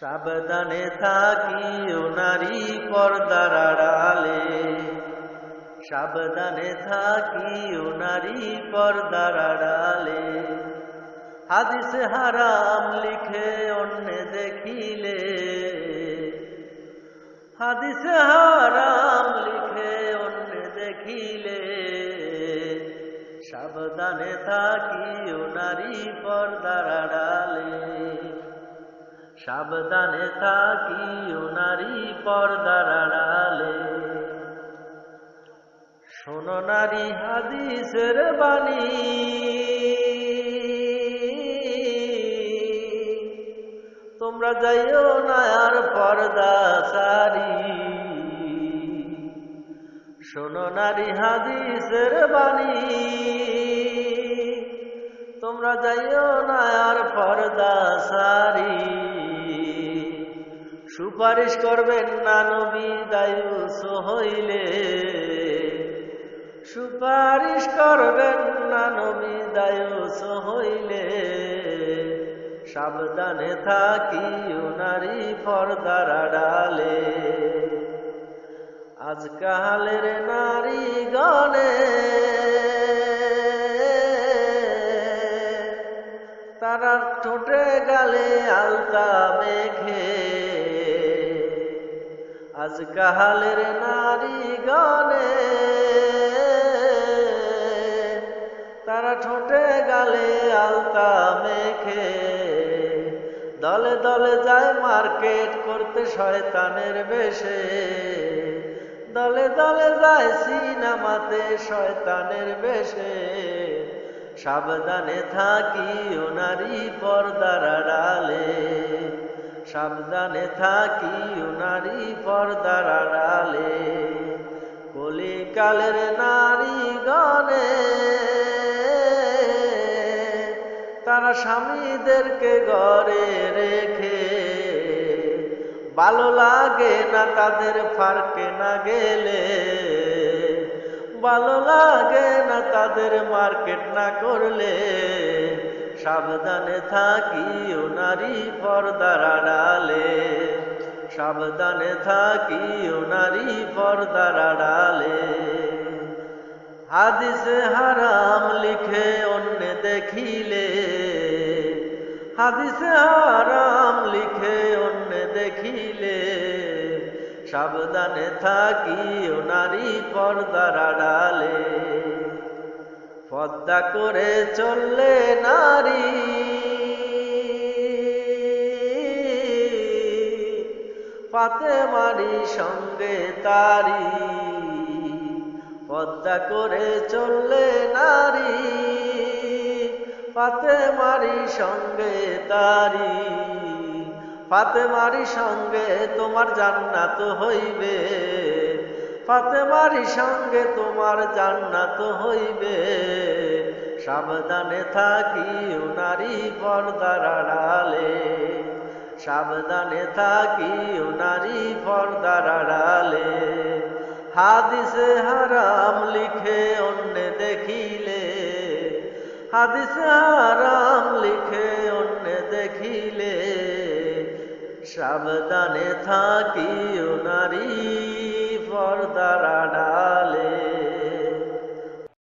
সাবধানে থাকি ও নারী পর্দার আড়ালে। সাবধানে থাকি ও নারী পর্দার আড়ালে। হাদিস হারাম লিখে অন্য দেখিলে। হাদিস হারাম লিখে অন্য দেখিলে। সাবধানে থাকি ও নারী পর্দার আড়ালে। সাবধানে থাকি নারী পর্দার আড়ালে। শোনো নারী হাদিসের বাণী। তোমরা যাইও না আর পর্দা সারি। শোনো নারী হাদিসের বাণী। তোমরা যাইও না আর পর্দা সারি। সুপারিশ করবেন না নবী, দায়ুস হইলে। সুপারিশ করবেন না নবী, দায়ুস হইলে। সাবধানে থাকি নারী পর্দার ডালে আজকালের নারী গণে তারা ঠোঁটে গালে আলতা মেঘে আজকালের নারী গণে। তারা ঠোঁটে গালে আলতা মেখে। দলে দলে যায় মার্কেট করতে শয়তানের বেশে। দলে দলে যায় সিনেমাতে শয়তানের বেশে। সাবধানে থাকি ও নারী পর্দার আড়ালে। সাবধানে থাকি নারী পর্দার আড়ালে, কলিকালের নারী গণে তারা স্বামীদেরকে ঘরে রেখে, ভালো লাগে না তাদের ফারকে না গেলে, ভালো লাগে না তাদের মার্কেট না করলে। সাবধানে থাকি ও নারী পর্দার আড়ালে। সাবধানে থাকি ও নারী পর্দার আড়ালে। হাদিসে হারাম লিখে অন্য দেখিলে। হাদিসে হারাম লিখে অন্য দেখিলে। সাবধানে থাকি ও নারী পর্দার আড়ালে। পদ্মা করে চললে নারী। পাতে মারি সঙ্গে তারি পদ্মা করে চললে নারী। পাতে মারি সঙ্গে তারি পাতে মারি সঙ্গে তোমার জান্নাত হইবে। পাতে মারি সঙ্গে তোমার জান্নাত হইবে। সাবধানে থাকি নারী পর্দার আড়ালে। সাবধানে থাকি নারী পর্দার আড়ালে। হাদিসে হারাম লিখে অন্য দেখিলে। হাদিসে হারাম লিখে অন্য দেখিলে। সাবধানে থাকি নারী পর্দার আড়ালে